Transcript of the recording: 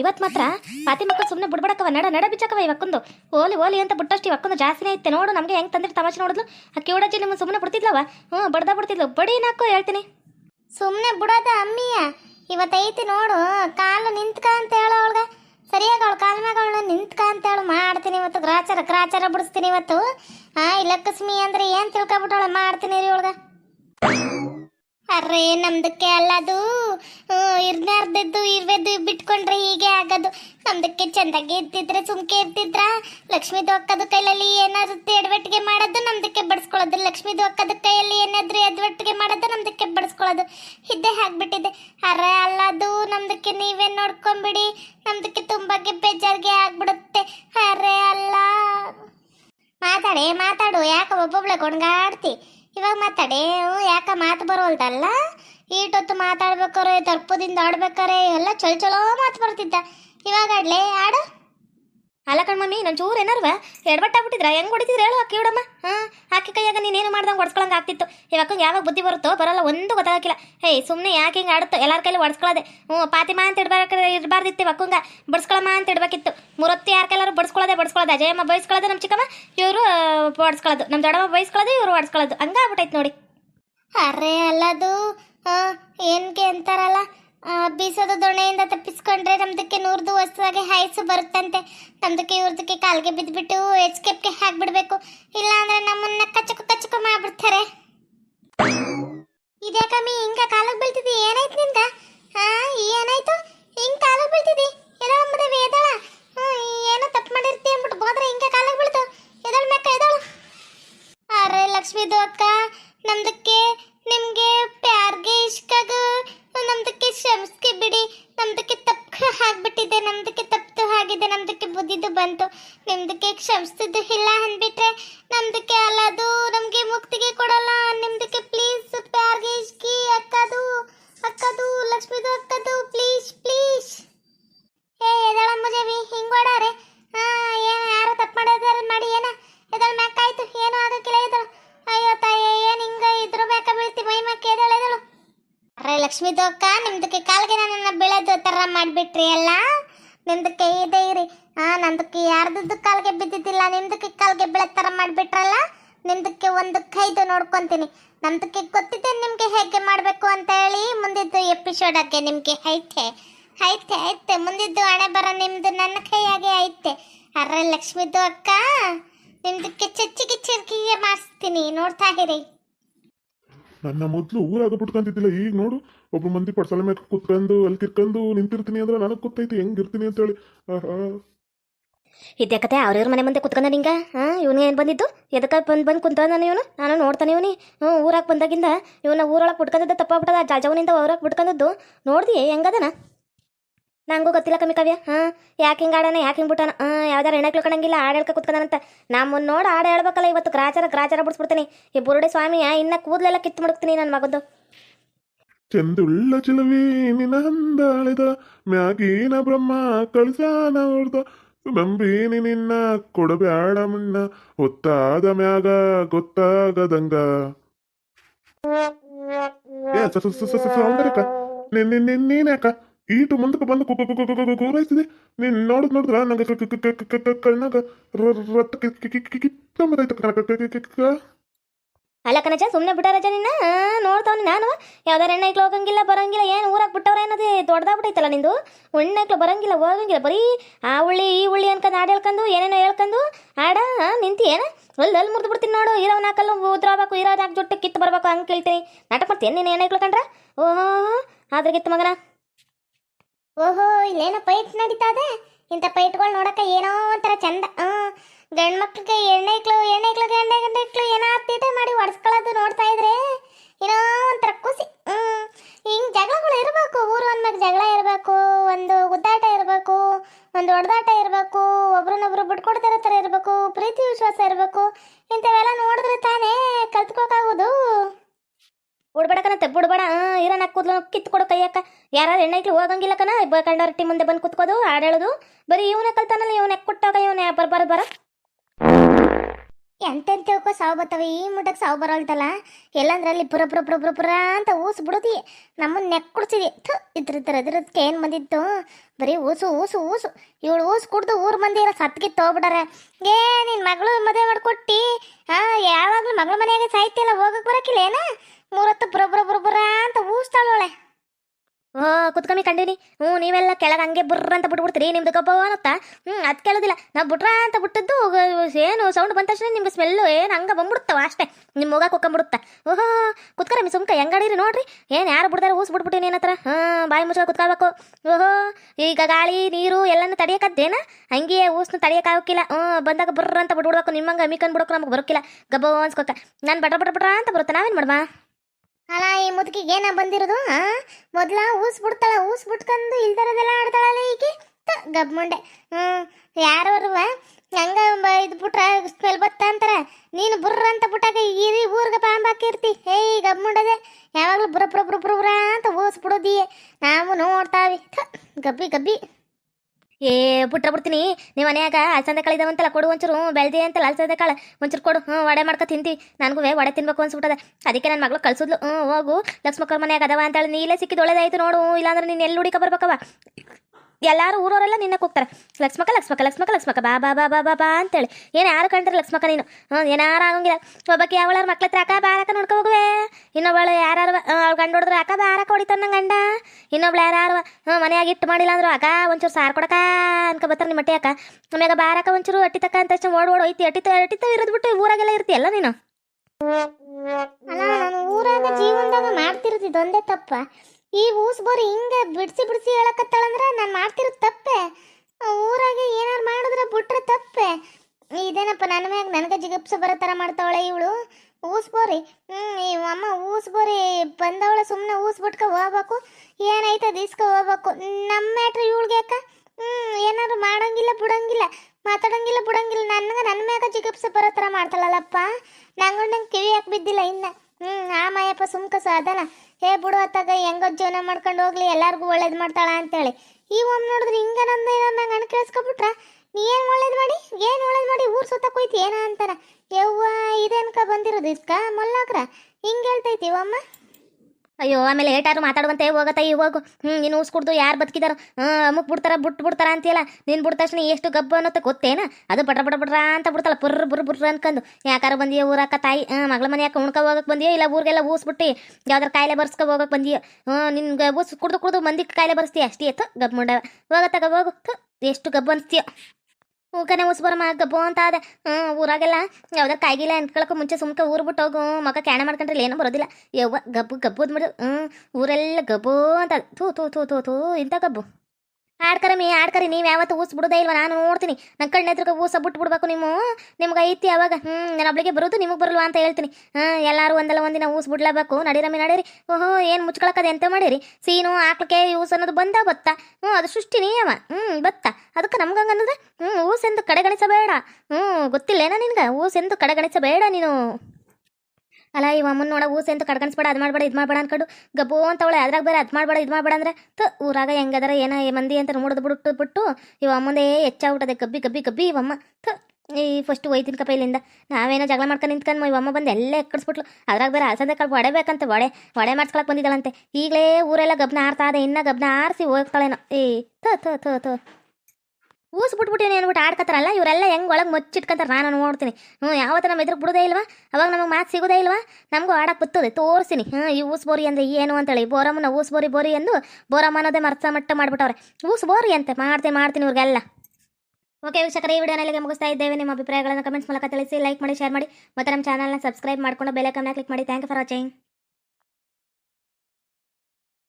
ಇವತ್ತು ಮಾತ್ರ ಪಾತಿ ಮಕ್ಕಳು ಸುಮ್ಮನೆ ಬಿಡ್ಬಿಡಕ್ಕವ, ನಡ ನಡ ಬಿಚ್ಚಕವ ಇವಕ್ಕೊಂದು ಓಲಿ ಓಲಿ ಅಂತ ಬಿಟ್ಟಷ್ಟು ಇವಕ್ಕೊಂದು ಜಾಸ್ತಿನೇ ಐತೆ. ನೋಡು, ನಮಗೆ ಹೆಂಗೆ ತಂದ್ರೆ ತಮಾಷೆ ನೋಡಿದ್ಲು. ಆ ಕಿವಡಜ್ಜಿ ನಿಮ್ಮ ಸುಮ್ಮನೆ ಬಿಡ್ತಿದ್ಲವ? ಹ್ಞೂ, ಬಡ್ದ ಬಿಡ್ತಿದ್ಲು. ಬಡಿ ನಾಕು ಹೇಳ್ತೀನಿ. ಸುಮ್ಮನೆ ಬಿಡೋದ ಅಮ್ಮಿಯ. ಇವತ್ತೈತಿ ನೋಡು, ಕಾಲು ನಿಂತ್ಕ ಅಂತ ಹೇಳು ಅವಳಗ. ಸರಿಯಾಗಿ ಅವಳು ಕಾಲ ಮ್ಯಾಗ ಅವಳು ನಿಂತ್ಕ ಅಂತ ಹೇಳು ಮಾಡ್ತೀನಿ ಇವತ್ತು. ಗ್ರಾಚಾರ ಗ್ರಾಚಾರ ಬಿಡಿಸ್ತೀನಿ ಇವತ್ತು. ಆ ಲಕ್ಷ್ಮಿ ಅಂದ್ರೆ ಏನ್ ತಿಳ್ಕೊಬಿಟ್ಟವಳ ಮಾಡ್ತೀನಿ ರೀ ಅವಳ್ಗ ಅರ್ರೇ ನಮ್ದಕ್ಕೆ ಅಲ್ಲದು. ಇರ್ನಾರ್ದಿದ್ದು ಇರ್ವೆದ್ದು ಬಿಟ್ಕೊಂಡ್ರೆ ಹೀಗೆ ಆಗೋದು. ನಮ್ದಕ್ಕೆ ಚಂದಾಗಿ ಇರ್ತಿದ್ರೆ, ಸುಮ್ಕೆ ಇರ್ತಿದ್ರ. ಲಕ್ಷ್ಮೀದು ಅಕ್ಕದ ಕೈಯಲ್ಲಿ ಏನಾದ್ರು ಎಡವಟ್ಟಿಗೆ ಮಾಡೋದು, ನಮ್ದಕ್ಕೆ ಬಡಿಸ್ಕೊಳ್ಳೋದು. ಲಕ್ಷ್ಮೀದು ಅಕ್ಕದ ಕೈಯಲ್ಲಿ ಏನಾದ್ರು ಎಡವಟ್ಟಿಗೆ ಮಾಡೋದು, ನಮ್ದಕ್ಕೆ ಬಡಿಸ್ಕೊಳ್ಳೋದು. ಇದ್ದೇ ಆಗ್ಬಿಟ್ಟಿದೆ. ಅರೆ, ಅಲ್ಲದು, ನಮ್ದಕ್ಕೆ ನೀವೇ ನೋಡ್ಕೊಂಬಿಡಿ. ನಮ್ದಕ್ಕೆ ತುಂಬಾಗೆ ಬೇಜಾರಿಗೆ ಆಗ್ಬಿಡುತ್ತೆ. ಅರೆ, ಅಲ್ಲ. ಮಾತಾಡೇ, ಮಾತಾಡು. ಯಾಕೆ ಒಬ್ಬೊಬ್ಳೆ ಗೊಂಡ್ಗಾಡ್ತಿ ಇವಾಗ ಮಾತಾಡೆ. ಯಾಕ ಮಾತು ಬರೋಲ್ದಲ್ಲ ಈಟೊತ್ತು ಮಾತಾಡ್ಬೇಕಾರೆ ತರ್ಪದಿಂದ ಆಡ್ಬೇಕಾರೆ, ಎಲ್ಲ ಚಲೋ ಚಲೋ ಮಾತು ಬರ್ತಿದ್ದ. ಇವಾಗ ಆಡ್ಲೇ, ಆಡು. ಅಲ್ಲ ಕಣ್ಮಮ್ಮಿ ನನ್ನ ಚೂರು ಏನಾರ್ವ ಎಡವಟ್ಟಾಗ್ಬಿಟ್ಟಿದ್ರ ಹೆಂಗ್ ಹೊಡಿತಿದ್ರೆ ಹೇಳು ಅಕ್ಕಿ ಬಿಡಮ್ಮ ಹಾಂ ಹಾಕಿ ಕೈಯಾಗ ನೀನೇನು ಮಾಡ್ದಂಗೆ ಹೊಡ್ಸ್ಕೊಳಂಗೆ ಆಗ್ತಿತ್ತು. ಇವಾಗ ಯಾವಾಗ ಬುದ್ಧಿ ಬರುತ್ತೋ ಬರಲ್ಲ, ಒಂದು ಗೊತ್ತಾಗಿಲ್ಲ ಏಯ್ ಸುಮ್ಮನೆ ಯಾಕೆ ಹಿಂಗೆ ಆಡುತ್ತೋ? ಎಲ್ಲರ ಕೈಲಿ ಹೊಡ್ಸ್ಕೊಳ್ಳೋದೆ ಹ್ಞೂ, ಪಾತಿಮಾ ಅಂತ ಇಡ್ಬೇಕು ಇರಬಾರ್ದಿತ್ತು ಇವಕ್ಕಂಗ. ಬಡ್ಸ್ಕೊಳಮ್ಮ ಅಂತ ಇಡ್ಬೇಕಿತ್ತು. ಮುರತ್ತಿ ಯಾರ ಕೈಲಾರು ಬಡ್ಸ್ಕೊಳ್ಳೋದೆ ಬಡ್ಸ್ಕೊಳ್ಳೋದೆ ಅಜಯಮ್ಮ ಬಯಸ್ಕೊಳ್ಳೋದು ನಮ್ಮ ಚಿಕ್ಕಮ್ಮ? ಇವರು ಬಡ್ಸ್ಕೊಳ್ಳೋದು ನಮ್ಮ ದೊಡ್ಡಮ್ಮ ಬಯಸ್ಕೊಳ್ಳೋದು ಇವರು ಹೊಡ್ಸ್ಕೊಳ್ಳೋದು ಹಂಗಾಗ್ಬಿಟ್ಟೈತೆ ನೋಡಿ. ಅರೆ ಅಲ್ಲದು ಏನಕ್ಕೆ ಅಂತಾರಲ್ಲ? ಬೀಸೋದು ದೊಣೆಯಿಂದ ತಪ್ಪಿಸ್ಕೊಂಡ್ರೆ ನಮ್ದಕ್ಕೆ ನೂರ್ದು ಹೊಸದಾಗಿ ಹೈಸು ಬರುತ್ತಂತೆ. ನಮ್ದಕ್ಕೆ ಇವ್ರದಕ್ಕೆ ಕಾಲ್ಗೆ ಬಿದ್ದುಬಿಟ್ಟು ಎಸ್ಕೇಪ್ಗೆ ಹಾಕ್ಬಿಡ್ಬೇಕು. ಇಲ್ಲ ಅಂದ್ರೆ ನಮ್ಮನ್ನ ಕಚ್ಚಕು ಕಚ್ಚಕು ಮಾಡ್ಬಿಡ್ತಾರೆ. ಕಮ್ಮಿ, ಹಿಂಗ ಕಾಲಿಗೆ ಬೀಳ್ತಿದ್ದಿ? ಏನಾಯ್ತು ನಿನ್ಗ ಹಾ ಏನಾಯ್ತು? ಹಿಂಗ ಕಾಲಿಗೆ ಬೀಳ್ತಿದ್ದಿ? ಎಲ್ಲ ಅಮ್ಮದ ವೇದಳ? ಏನೋ ತಪ್ಪು ಮಾಡಿರ್ತಿ ಅಂದ್ಬಿಟ್ಟು ಹೋದ್ರೆ ಹಿಂಗೆ ಕಾಲಿಗೆ ಬೀಳ್ತು. ಎದಳ ಮೆಕ್ಕ, ಎದಳು? ಅರೆ ಲಕ್ಷ್ಮೀದು ಅಕ್ಕ, ನಮ್ದಕ್ಕೆ ನಿಮ್ಗೆ ಪ್ಯಾರ್ಗೆ ಇಷ್ಕಾಗ ನಮ್ದಕ್ಕೆ ಕ್ಷಮಿಸ್ಕೆ ಬಿಡಿ. ನಮ್ದಕ್ಕೆ ತಪ್ಪು ಆಗ್ಬಿಟ್ಟಿದೆ. ನಮ್ದಕ್ಕೆ ತಪ್ಪು ಆಗಿದೆ. ನಮ್ದಕ್ಕೆ ಬುದ್ಧಿದು ಬಂತು. ನಿಮ್ದಕ್ಕೆ ಕ್ಷಮಿಸ್ತಿದ್ದು ಇಲ್ಲ ಅಂದ್ಬಿಟ್ರೆ ನಮ್ದಕ್ಕೆ ಅಲ್ಲದು ನಮಗೆ ಮುಕ್ತಿಗೆ ಕೊಡಲ್ಲ. ನಿಮ್ದಕ್ಕೆ ಪ್ಲೀಸ್ ಕಿ ಅಕ್ಕದು ಅಕ್ಕದು, ಲಕ್ಷ್ಮೀದು ಅಕ್ಕದು ಪ್ಲೀಸ್ ಪ್ಲೀಸ್ ಅಕ್ಕ ನಿಮ್ದಕ್ಕೆ ಕಾಲಿಗೆ ನನ್ನ ಬೀಳೋದು ತರ ಮಾಡಿಬಿಟ್ರಿ ಅಲ್ಲ? ನಿಮ್ದಕ್ಕೆ ಇದೆ ಇರಿ. ಹಾ ಕೈ ಯಾರ್ದದ್ದು ಕಾಲಿಗೆ ಬಿದ್ದಿದ್ದಿಲ್ಲ ನಿಮ್ದಕ್ಕೆ ಕಾಲಿಗೆ ಬೀಳೋ ತರ ಮಾಡ್ಬಿಟ್ರಲ್ಲ? ನಿಮ್ದಕ್ಕೆ ಒಂದು ಕೈದು ನೋಡ್ಕೊಂತೀನಿ. ನಮ್ದಕ್ಕೆ ಗೊತ್ತಿದೆ ನಿಮಗೆ ಹೇಗೆ ಮಾಡಬೇಕು ಅಂತ ಹೇಳಿ ಮುಂದಿದ್ದು ಎಪಿಸೋಡಕ್ಕೆ ನಿಮಗೆ ಐತೆ. ಐತೆ ಐತೆ. ಮುಂದಿದ್ದು ಹಣೆ ಬರ ನಿಮ್ದು ನನ್ನ ಕೈಯಾಗೆ ಐತೆ. ಅರ್ರೆ ಲಕ್ಷ್ಮಿದು ಅಕ್ಕ ನಿಮ್ದಕ್ಕೆ ಚಚ್ಚಿಗೆ ಚಿರ್ಕಿಗೆ ಮಾಡಿಸ್ತೀನಿ. ನೋಡ್ತಾ ಇರಿ. ನನ್ನ ಮೊದಲು ಊರಾಗ ಬಿಟ್ಕೊಂತಿದ್ದಿಲ್ಲ ಈಗ ನೋಡು. ಒಬ್ಬ ಮಂದಿ ಪಡ್ಸಲ ಮೇಲೆ ಕುತ್ಕೊಂಡು, ಅಲ್ಲಿ ಕಿರ್ಕೊಂಡು ನಿಂತಿರ್ತೀನಿ ಅಂದ್ರೆ ನನಗೆ ಗೊತ್ತೈತಿ ಅಂತ ಹೇಳಿ ಆಹಾ. ಇದ್ಯಾಕತೆ ಅವ್ರವ್ರ ಮನೆ ಮುಂದೆ ಕುತ್ಕೊಂಡ ನಿಂಗ? ಹಾಂ ಇವನು ಏನು ಬಂದಿದ್ದು? ಎದಕ್ಕೆ ಬಂದು ಬಂದು ನಾನು ಇವನು? ನಾನು ನೋಡ್ತಾನೆ ಇವನಿ. ಹ್ಞೂ, ಊರಾಗ ಬಂದಾಗಿಂದ ಇವನ ಊರೊಳಗೆ ಬಿಟ್ಕೊಂಡದ್ದು ತಪ್ಪಾಗ್ಬಿಟ್ಟದ ಜಾಜವನಿಂದ ಊರಾಗ ಬಿಟ್ಕೊಂಡದ್ದು ನೋಡ್ದಿ, ಹೆಂಗದನ? ನಂಗೂ ಗೊತ್ತಿಲ್ಲ ಕಮ್ಮಿ ಕವ್ಯ. ಹಾಂ, ಯಾಕೆ ಹಿಂಗೆ ಆಡಾನ, ಯಾಕೆ ಹಿಂಗೆ ಬಿಟ್ಟಾನ? ಹಾಂ, ಯಾವ್ದಾರು ಹೆಣ್ಣಕ್ಳು ಕಣಂಗಿಲ್ಲ ಹಾಡು ಹೇಳ್ಕ ಕುತ್ಕೊಂಡಂತ ನಮ್ಮನ್ನ ನೋಡಿ ಹಾಡು ಹೇಳ್ಬೇಕಲ್ಲ, ಇವತ್ತು ಗ್ರಾಚಾರ ಗ್ರಾಚಾರ ಬಿಡಿಸ್ಬಿಡ್ತೀನಿ. ಈ ಬುರುಡೆ ಸ್ವಾಮಿಯ, ಇನ್ನ ಕೂದಲೆಲ್ಲ ಕಿತ್ತು ಮುಡುಕ್ತೀನಿ ನನ್ನ ಮಗದ್ದು ಚಂದುಳ್ಳ ಚಿಲವಿ ನಿನ್ನ ಹಂದಾಳಿದ ಮ್ಯಾಗಿನ ಬ್ರಹ್ಮ ಕಳಿಸಾನ ಹೊಡ್ದ ನಂಬೀನಿ ನಿನ್ನ ಕೊಡಬ್ಯಾಡ ಮುನ್ನ ಹೊತ್ತಾದ ಮ್ಯಾಗ ಗೊತ್ತಾಗದಂಗ ಸೌಂದರ್ಯಕ್ಕ ನೀನ್- ನೀನ್- ನೀನ್- ನೀನ್ಯಾಕ ಈಟು ಮುಂದಕ್ಕೆ ಬಂದು ಕೂರೈಸಿದೆ ನೀನ್ ನೋಡಿದ್ ನೋಡಿದ್ರ ನಂಗೆ ಕಣ್ಣಾಗ ರ- ರ- ಅಲ್ಲ ಕನಜ ಸುಮ್ಮನೆ ಬಿಟ್ಟಾರಜ ನಿನ್ನ? ನೋಡ್ತಾವ್ನಿ ನಾನು. ಯಾವ್ದಾರ ಹೆಣ್ಣೈಕ್ಳು ಹೋಗಂಗಿಲ್ಲ, ಬರಂಗಿಲ್ಲ, ಏನು ಊರಾಗ ಬಿಟ್ಟವ್ರ ಏನದು ದೊಡ್ಡದಾಗ್ಬಿಟ್ಟೈತಲ್ಲ ನಿಂದು? ಹೆಣ್ಣೈಕ್ಳು ಬರಂಗಿಲ್ಲ, ಹೋಗಂಗಿಲ್ಲ, ಬರೀ ಆ ಉಳ್ಳಿ ಈ ಉಳ್ಳಿ ಅನ್ಕಂದು ಹಾಡು ಹೇಳ್ಕೊಂಡು ಏನೇನೋ ಹೇಳ್ಕೊಂಡು ಆಡ ನಿಂತಿ, ಏನ? ಅಲ್ಲಿ ಅಲ್ಲಿ ಮುರಿದು ಬಿಡ್ತೀನಿ ನೋಡು ಇರೋ ನಾಲ್ಕಲ್ಲು ಉದ್ರಬೇಕು ಇರೋ ನಾಲ್ಕು ಜೊಟ್ಟು ಕಿತ್ತು ಬರ್ಬೇಕು, ಹಂಗೆ ಕೇಳ್ತೀನಿ. ನಾಟಕ ಮಾಡ್ತೀನಿ ನೀನು ಏನು ಕಂಡ್ರ? ಓಹೋ, ಆದ್ರೆ ಕಿತ್ತು ಮಗನ. ಓಹೋ ಇಲ್ಲೇನೋ ಪೈಟ್ ನಡೀತಾ ಇದೆ? ಇಂಥ ಪೈಟ್ಗಳು ನೋಡಕ ಏನೋ ಒಂಥರ ಚಂದ. ಹ್ಮ್ ಗಂಡ್ ಮಕ್ಳಿಗೆ ಹೆಣ್ಣೈಕ್ಳು ಹೆಣ್ಣೈಕ್ಳು ಗಂಡ ಗಂಡೈಕ್ಳು ಏನೋ ತೀಟೆ ಮಾಡಿ ಒಡ್ಸ್ಕೊಳ್ಳೋದು ನೋಡ್ತಾ ಇದ್ರೆ ಏನೋ ಒಂಥರ ಖುಷಿ ಹಿಂಗ್ ಜಗಳಗಳು ಇರಬೇಕು, ಊರು ಅಂದ್ಮೇಲೆ ಜಗಳ ಇರಬೇಕು, ಒಂದು ಉದ್ದಾಟ ಇರಬೇಕು, ಒಂದು ಹೊಡೆದಾಟ ಇರಬೇಕು, ಒಬ್ರನ್ನೊಬ್ರು ಬಿಟ್ಕೊಡ್ತಿರೋ ಥರ ಇರಬೇಕು, ಪ್ರೀತಿ ವಿಶ್ವಾಸ ಇರಬೇಕು, ಇಂಥವೆಲ್ಲ ನೋಡಿದ್ರೆ ತಾನೇ ಕಲ್ತ್ಕೋಕಾಗೋದು ಬಿಡ್ಬೇಡಕನತ್ತೆ ಬಿಡ್ಬೇಡ ಹಾಂ ಇರೋ ನಾಲ್ಕು ಕೂದಲು ಕಿತ್ತು ಕೊಡು ಕೈಯಕ್ಕ ಯಾರು ಹೆಣ್ಣೈಕ್ಳು ಹೋಗಂಗಿಲ್ಲ ಕಣ ಕಂಡವ್ರ ಟೀಮ್ ಮುಂದೆ ಬಂದು ಕುತ್ಕೋದು ಹಾಡು ಹೇಳೋದು ಬರೀ ಇವನೇ ಕಲ್ತಾನಲ್ಲ, ಇವನೇ ಕೊಟ್ಟಾಗ ಇವನೇ ಬರ್ಬಾರ್ದು ಬರ. ಎಂತೆಂತವಕ್ಕೋ ಸಾವು ಬರ್ತವೆ. ಈ ಮುಟ್ಟಕ್ಕೆ ಸಾವು ಬರೋಲ್ತಲ್ಲ ಎಲ್ಲಂದ್ರಲ್ಲಿ ಪುರ ಪುರ ಪುರ ಪುರ ಪುರ ಅಂತ ಊಸ್ ಬಿಡೋದಿ ನಮ್ಮನ್ನ ನೆಕ್ ಕುಡ್ಸಿದಿ. ಥು, ಇದ್ರ ಇದ್ರ ಇದ್ರದಕ್ಕೆ ಏನು ಬಂದಿತ್ತು ಬರೀ ಊಸು ಊಸು ಊಸು. ಇವಳು ಊಸು ಕುಡ್ದು ಊರು ಮಂದಿ ಎಲ್ಲ ಸತ್ಗೆ ಹೋಗ್ಬಿಡಾರೆ ಏ, ನಿನ್ ಮಗಳು ಮದುವೆ ಮಾಡ್ಕೊಟ್ಟಿ. ಹಾಂ ಯಾವಾಗಲೂ ಮಗಳ ಮನೆಯಾಗೆ ಸಾಯ್ತಿಲ್ಲ ಹೋಗಕ್ಕೆ ಬರಕಿಲ್ಲ ಏನ ಮೂರತ್ತು ಪುರ ಪುರ ಪುರ ಪುರ ಕುತ್ಕಮ್ಮಿ ಕಂಡೀನಿ. ಹ್ಞೂ ನೀವೆಲ್ಲ ಕೆಳಗೆ ಹಂಗೆ ಬುರ್ರ ಅಂತ ಬಿಟ್ಬಿಡ್ತೀರಿ, ನಿಮ್ದು ಗಬ್ಬ ಅನ್ನತ್ತಾ? ಹ್ಞೂ ಅದು ಕೇಳೋದಿಲ್ಲ. ನಾವು ಬಿಟ್ರ ಅಂತ ಬಿಟ್ಟದ್ದು ಏನು ಸೌಂಡ್ ಬಂದ ತಕ್ಷಣ ನಿಮ್ಗೆ ಸ್ಮೆಲ್ಲು ಏನು ಹಂಗೆ ಬಂದ್ಬಿಡ್ತಾವ ಅಷ್ಟೇ. ನಿಮ್ಮ ಮುಗ ಕುಕ್ಕಂಬಿಡುತ್ತಾ ಓಹೋ ಕುತ್ಕರಮ್ಮಿ ಸುಮ್ಕ, ಹೆಂಗಾಡಿರಿ ನೋಡ್ರಿ. ಏನು ಯಾರು ಬಿಡ್ದಾರೆ ಊಸ್ ಬಿಟ್ಬಿಟ್ಟಿನಿ ಏನತ್ರ ಹಾಂ ಬಾಯಿ ಮುಚ್ಚ ಕುತ್ಕೋಬೇಕು ಓಹೋ, ಈಗ ಗಾಳಿ, ನೀರು ಎಲ್ಲನೂ ತಡಿಯಕದ್ದೇನ? ಹಂಗೆ ಊಸ್ನ ತಡಿಯೋಕ್ಕಾಗಕ್ಕಿಲ್ಲ ಹ್ಞೂ ಬಂದಾಗ ಬುರ್ರ ಅಂತ ಬಿಟ್ಬಿಡ್ಬೇಕು. ನಿಮ್ಮಂಗೆ ಅಮಿಕನ್ ಬಿಡೋಕೆ ನಮಗೆ ಬರೋಕ್ಕಿಲ್ಲ ಗಬ್ಬ ಅನ್ಸ್ಕೊಕ ನಾನು ಬಟ್ರ ಬಟ್ರ ಬಟ್ರ ಅಂತ ಬರುತ್ತೆ. ನಾವೇನು ಮಾಡಮ್ಮ ಅಲ್ಲ ಈ ಮುದುಕಿಗೆ ಏನ ಬಂದಿರೋದು ಆ? ಮೊದ್ಲ ಊಸ್ ಬಿಡ್ತಾಳ ಊಸ್ ಬಿಟ್ಕೊಂಡು ಇಲ್ದರದೆಲ್ಲ ಆಡ್ತಾಳಲ್ಲ ಈಕೆ? ತ, ಗಬ್ಮುಂಡೆ ಹ್ಮ್ ಯಾರವ್ರವ? ಹಂಗ ಇದ್ ಬಿಟ್ರ ಸ್ಮೆಲ್ ಬತ್ತ ಅಂತಾರ? ನೀನು ಬುರ್ರ ಅಂತ ಬಿಟ್ಟಾಗ ಇರಿ ಊರ್ಗ ಪಾಂಬ್ ಹಾಕಿರ್ತಿ. ಹೇಯ್ ಗಬ್ಮುಂಡದೆ ಯಾವಾಗ್ಲೂ ಬುರ ಬುರ ಬುರ ಬುರ ಅಂತ ಊಸ್ ಬಿಡೋದಿ ನಾವು ನೋಡ್ತಾವಿ. ಗಬ್ಬಿ ಗಬ್ಬಿ. ಏ ಬಿಟ್ರ ಬಿಡ್ತೀನಿ ನಿಮ್ಮ ಮನ್ಯಾಗ ಕಾಳು ಇದಾವಂತಲ್ಲ, ಕೊಡು ಒಂಚೂರು. ಬೆಳ್ದಿ ಅಂತಲ್ಲ ಅಲಸಂದೆ ಕಾಳು. ಒಂಚೂರು ಕೊಡು. ಹ್ಞೂ ವಡೆ ಮಾಡ್ಕೊ ತಿಂತಿ. ನನಗೂ ವಡೆ ತಿನ್ಬೇಕು ಅನ್ಸ್ಬಿಟ್ಟದೆ. ಅದಕ್ಕೆ ನನ್ನ ಮಗಳು ಕಳ್ಸಿದ್ಲು. ಹ್ಞೂ ಹೋಗು. ಲಕ್ಷ್ಮಕ್ಕವ್ರ ಮನ್ಯಾಗ ಅದಾವ ಅಂತೇಳಿ. ನೀಲೇ ಸಿಕ್ಕಿದ ಒಳ್ಳೇದಾಯ್ತು ನೋಡು. ಇಲ್ಲಾಂದ್ರೆ ನೀನು ಎಲ್ಲಿ ಹುಡುಕ ಬರ್ಬೇಕವ ಎಲ್ಲಾರು ಊರವರೆಲ್ಲ ನಿನ್ನಕ್ಕೆ ಹೋಗ್ತಾರೆ. ಲಕ್ಷ್ಮಕ ಲಕ್ಷ್ಮಕ ಲಕ್ಷ್ಮಕ ಲಕ್ಷ್ಮಕ ಬಾ ಬಾ ಬಾ ಬಾ ಬಾ ಬಾ ಅಂತೇಳಿ. ಏನು ಯಾರು ಕಂಡ್ರೆ ಲಕ್ಷ್ಮಕ ನೀನು? ಹ್ಞೂ ಏನಾರು ಆಗಂಗಿಲ್ಲ. ಒಬ್ಬಕ್ಕೆ ಯಾವಳಾರ ಮಕ್ಳ ಹತ್ರ ಅಕ್ಕ ಬಾರಕ ನೋಡ್ಕೊ ಹೋಗುವೆ. ಇನ್ನೊಬ್ಬಳು ಯಾರು ಅವ್ಳು ಗಂಡ ಹೊಡೆದ್ರೆ ಅಕ್ಕ ಬಾರಕ ಹೊಡಿತಾನ ಗಂಡ. ಇನ್ನೊಬ್ಳು ಯಾರು ಮನ್ಯಾಗ ಇಟ್ಟು ಮಾಡಿಲ್ಲ ಅಂದ್ರು ಅಕ್ಕ, ಒಂಚೂರು ಸಾರು ಕೊಡಕ ಅನ್ಕ ಬರ್ತಾರೆ ನಿಮ್ಮ ಮಟ್ಟೆ ಅಕ್ಕ. ಆಮ್ಯಾಗ ಬಾರಕ ಒಂಚೂರು ಅಟ್ಟಿ ತಕ್ಕ ಅಂತ ತಕ್ಷಣ ಓಡ್ ಓಡ್ ಹೋಯ್ತಿ. ಅಟ್ಟಿತ ಅಟ್ಟಿತ ಇರೋದ್ಬಿಟ್ಟು ಊರಾಗೆಲ್ಲ ಇರ್ತೀಯಲ್ಲ ನೀನು? ಅಲ್ಲ, ನಾನು ಊರಾಗ ಜೀವನದಾಗ ಮಾಡ್ತಿರೋದು ಇದೊಂದೇ ತಪ್ಪ. ಈ ಊಸ್ ಬೋರಿ ಬಿಡಿಸಿ ಬಿಡಿಸಿ ಹೇಳಕತ್ತಾಳಂದ್ರ ನಾನು ಮಾಡ್ತಿರೋ ತಪ್ಪೆ. ಊರಾಗೆ ಏನಾರು ಮಾಡಿದ್ರೆ ಬಿಟ್ರೆ ತಪ್ಪೆ. ಇದೇನಪ್ಪ ನನ್ನ ಮ್ಯಾಗ ನನಗೆ ಜಿಗಪ್ಸ ಬರೋ ಥರ ಮಾಡ್ತಾವಳೆ ಇವಳು? ಊಸ್ಬೋರಿ ಹ್ಞೂ ಅಮ್ಮ ಊಸ್ಬೋರಿ ಬಂದವಳ ಸುಮ್ಮನೆ ಊಸ್ ಬಿಟ್ಕ ಹೋಗ್ಬೇಕು. ಏನೈತೆ ದಿಸ್ಕ ಹೋಗ್ಬೇಕು. ನಮ್ಮ ಮ್ಯಾಟ್ರ್ ಇವಳಿಗೆ ಅಕ್ಕ ಹ್ಞೂ ಏನಾದ್ರು ಮಾಡೋಂಗಿಲ್ಲ ಬಿಡೋಂಗಿಲ್ಲ, ಮಾತಾಡೋಂಗಿಲ್ಲ ಬಿಡೋಂಗಿಲ್ಲ. ನನಗೆ ನನ್ನ ಮ್ಯಾಗ ಜಿಗಪ್ಸ ಬರೋ ಥರ ಮಾಡ್ತಾಳಲ್ಲಪ್ಪ. ನಂಗೆ ನಂಗೆ ಕಿವಿ ಬಿದ್ದಿಲ್ಲ ಇನ್ನ? ಹ್ಞೂ ಆ ಮಾಯಪ್ಪ ಸುಮ್ಕಸ ಅದನ. ಹೇ ಬಿಡು ಅತ್ತಾಗ, ಹೆಂಗೋ ಜೀವನ ಮಾಡ್ಕೊಂಡು ಹೋಗ್ಲಿ, ಎಲ್ಲಾರ್ಗೂ ಒಳ್ಳೇದು ಮಾಡ್ತಾಳ ಅಂತೇಳಿ. ಈ ಒಮ್ಮೆ ನೋಡಿದ್ರೆ ಹಿಂಗ ನಂದ ನಂಗೆ ಅಣ್ಣ ಕೇಳಿಸ್ಕೊಬಿಟ್ರ ನೀ ಏನು ಒಳ್ಳೇದು ಮಾಡಿ? ಏನು ಒಳ್ಳೇದು ಮಾಡಿ? ಊರು ಸುತ್ತಕ್ಕೆ ಹೋಯ್ತಿ ಏನ ಅಂತಾರ? ಯವ್ವ, ಇದೇನ್ಕ ಬಂದಿರೋದು ಇದ್ಕ ಮೊಲ್ಲಾಕ್ರ ಹಿಂಗೆ ಹೇಳ್ತೈತಿ ಅಮ್ಮ. ಅಯ್ಯೋ, ಆಮೇಲೆ ಏಟಾರು ಮಾತಾಡುವಂತೆ ಹೋಗತ್ತ ಹೋಗು. ಹ್ಞೂ ನೀನು ಊಸ್ ಕುಡ್ದು ಯಾರು ಬದುಕಿದಾರೋ? ಅಮ್ಮಕ್ ಬಿಡ್ತಾರ ಬಿಟ್ಟು ಬಿಡ್ತಾರ ಅಂತೀಯಲ್ಲ? ನೀನು ಬಿಟ್ಟ ತಕ್ಷಣ ಎಷ್ಟು ಗಬ್ಬು ಅನ್ನೋತ ಗೊತ್ತೇನ? ಅದು ಬಟ ಬಡ ಬಡ್ರ ಅಂತ ಬಿಡ್ತಲ್ಲ ಬುರ್ರ ಬುರ್ ಬುರ್ರ ಅನ್ಕೊಂಡು ಯಾಕಾರ ಬಂದಿಯೋ ಊರಕ್ಕ ತಾಯಿ? ಮಗಳ ಮನೆಯಾಕ ಉಣ್ಕ ಹೋಗಕ್ಕೆ ಬಂದಿಯೋ? ಇಲ್ಲ ಊರಿಗೆಲ್ಲ ಊಸ್ಬಿಟ್ಟು ಯಾವ್ದಾರ ಕಾಯಿಲೆ ಬರ್ಸ್ಕೊ ಹೋಗಕ್ಕೆ ಬಂದಿಯೋ? ಹ್ಞೂ ನಿನ್ಗೆ ಊಸ್ ಕುಡ್ದು ಕುಡ್ದು ಮಂದಿಗೆ ಕಾಯಿಲೆ ಬರ್ಸ್ತೀಯ ಅಷ್ಟೇ ಎತ್ತು ಗಬ್ಬು ಮುಂಡ ಹೋಗತ್ತಾಗ ಹೋಗು. ಎಷ್ಟು ಗಬ್ಬು ಅನ್ಸ್ತೀಯೋ? ಊಕನೆ ಉಸ್ಬರಮ್ಮ ಗಬ್ಬು ಅಂತ ಅದ ಹ್ಞೂ ಊರಾಗೆಲ್ಲ ಯಾವ್ದಾರ ಕಾಯಿಗಿಲ್ಲ ಅಂಟ್ಕೊಳಕ್ಕೆ ಮುಂಚೆ ಸುಮ್ಕೆ ಊರು ಬಿಟ್ಟು ಹೋಗು. ಮಗ ಕ್ಯಾಣ ಮಾಡ್ಕೊಂಡ್ರೆ ಏನೂ ಬರೋದಿಲ್ಲ. ಯವ್ವ ಗಬ್ಬು ಗಬ್ಬು ಅಂದ್ಬಿಡು. ಹ್ಞೂ ಊರೆಲ್ಲ ಗಬ್ಬು ಅಂತ ಥೂ ಥೂ ಥೂ ಥೂ ಥೂ, ಇಂಥ ಗಬ್ಬು. ಆಡ್ಕರಮಿ ಆಡ್ಕರಿ. ನೀವು ಯಾವತ್ತು ಊಸ್ ಬಿಡೋದೇ ಇಲ್ವಾ? ನಾನು ನೋಡ್ತೀನಿ. ನನ್ನ ಕಣ್ಣು ಊಸ ಬಿಟ್ಟು ಬಿಡ್ಬೇಕು ನೀವು ನಿಮ್ಗೆ ಐತಿ ಅವಾಗ. ಹ್ಞೂ ನಾನು ಒಬ್ಳಿಗೆ ಬರೋದು, ನಿಮಗೆ ಬರಲ್ವಾ ಅಂತ ಹೇಳ್ತೀನಿ. ಹಾಂ, ಎಲ್ಲರೂ ಒಂದಲ್ಲ ಒಂದಿನ ಊಸ್ ಬಿಡ್ಲೇಬೇಕು. ನಡೀರಮ್ಮಿ ನಡೀರಿ. ಓಹೋ, ಏನು ಮುಚ್ಕೊಳಕದೆ ಎಂತ ಮಾಡಿರಿ? ಸೀನು, ಆಕ್ಳಕ್ಕೆ ಊಸ್ ಅನ್ನೋದು ಬಂದ ಬತ್ತ? ಹ್ಞೂ ಅದು ಸೃಷ್ಟಿ ನೀವ ಹ್ಞೂ ಬತ್ತ. ಅದಕ್ಕೆ ನಮ್ಗೆ ಹಂಗನ್ನೋದ್ರೆ ಹ್ಞೂ ಊಸೆಂದು ಕಡೆಗಣಿಸಬೇಡ. ಹ್ಞೂ ಗೊತ್ತಿಲ್ಲೇನ ನಿನ್ಗೆ? ಊಸೆಂದು ಕಡೆಗಣಿಸಬೇಡ ನೀನು. ಅಲ್ಲ, ಈ ಅಮ್ಮನ ನೋಡ ಊಸ ಅಂತ ಕಡ್ಕಣಿಸ್ಬೇಡ ಅದು ಮಾಡಬೇಡ, ಇದು ಮಾಡಬೇಡ ಅನ್ಕೊಂಡು ಅಂತ ಅಂತವಳೆ ಅದ್ರಾಗ ಬೇರೆ ಅದು ಮಾಡಬೇಡ, ಇದು ಮಾಡಬೇಡ ಅಂದ್ರೆ ತ ಊರಾಗ ಹೆಂಗದಾರ, ಏನ ಮಂದಿ ಅಂತ ನೋಡೋದು ಬಿಟ್ಟು ಬಿಟ್ಟು ಇವ ಅಮ್ಮಂದೇ ಹೆಚ್ಚಾಗ್ಬಿಟ್ಟದೆ ಗಬ್ಬಿ ಗಬ್ಬಿ ಗಬ್ಬಿ ಇವಮ್ಮ ತ ಈ ಫಸ್ಟ್ ಒಯ್ತಿನ ಕಪ್ಪ ಇಲ್ಲಿಂದ. ನಾವೇನೋ ಜಗಳ ಮಾಡ್ಕೊಂಡು ನಿಂತ್ಕೊಂಡು ಇವಮ್ಮ ಬಂದು ಎಲ್ಲ ಎಕ್ಕಡಿಸ್ಬಿಟ್ಲು. ಅದ್ರಾಗ ಬೇರೆ ಅಲಸಂದೆ ಕಾಳು, ವಡೆ ಬೇಕಂತ ಒಡೆ ವಡೆ ಮಾಡ್ಸ್ಕೊಳಕ್ ಬಂದಿದ್ದಾಳಂತೆ. ಈಗಲೇ ಊರೆಲ್ಲ ಗಬ್ನ ಆರ್ತಾ ಇದೆ, ಇನ್ನ ಗಬ್ನ ಆರಿಸಿ ಹೋಗ್ತಾಳೇನೋ. ಏ ತ ತ ತ ತ ಊಸ್ ಬಿಟ್ಬಿಟ್ಟಿನಿ ಅನ್ಬಿಟ್ಟು ಆಡ್ಕತ್ತಾರಲ್ಲ, ಇವರೆಲ್ಲ ಹೆಂಗ್ ಒಳಗೆ ಮುಚ್ಚಿಟ್ಕಂತಾರೆ, ನಾನು ನೋಡ್ತೀನಿ. ಹ್ಞೂ ಯಾವತ್ತ ನಮ್ಮ ಎದುರು ಬಿಡೋದೇ ಇಲ್ವಾ? ಅವಾಗ ನಮಗೆ ಮಾತು ಸಿಗೋದೇ ಇಲ್ವಾ? ನಮಗೂ ಆಡಕ್ಕೆ ಬರ್ತದೆ, ತೋರಿಸ್ತೀನಿ. ಹ್ಞೂ ಈ ಊಸ್ ಬೋರಿ ಅಂದ್ರೆ ಏನು ಅಂತೇಳಿ. ಬೋರಮ್ಮನ ಊಸ್ ಬೋರಿ ಬೋರಿ ಎಂದು ಬೋರಮ್ಮ ಅನ್ನೋದೇ ಮರ್ತ ಮಟ್ಟ ಮಾಡ್ಬಿಟ್ಟವ್ರೆ. ಊಸ್ ಬೋರಿ ಅಂತೆ ಮಾಡ್ತೀನಿ ಮಾಡ್ತೀನಿ ಇವ್ರಿಗೆಲ್ಲ. ಓಕೆ, ವೀಕ್ಷಕರ, ಈ ವಿಡಿಯೋನ ಇಲ್ಲಿಗೆ ಮುಗಿಸ್ತಾ ಇದ್ದೇವೆ. ನಿಮ್ಮ ಅಭಿಪ್ರಾಯಗಳನ್ನು ಕಮೆಂಟ್ಸ್ ಮೂಲಕ ತಿಳಿಸಿ ಲೈಕ್ ಮಾಡಿ ಶೇರ್ ಮಾಡಿ. ಮತ್ತು ನಮ್ಮ ಚಾನಲ್ನ ಸಬ್ಸ್ಕ್ರೈಬ್ ಮಾಡ್ಕೊಂಡು ಬೆಲೆ ಕ್ಲಿಕ್ ಮಾಡಿ. Thank you for watching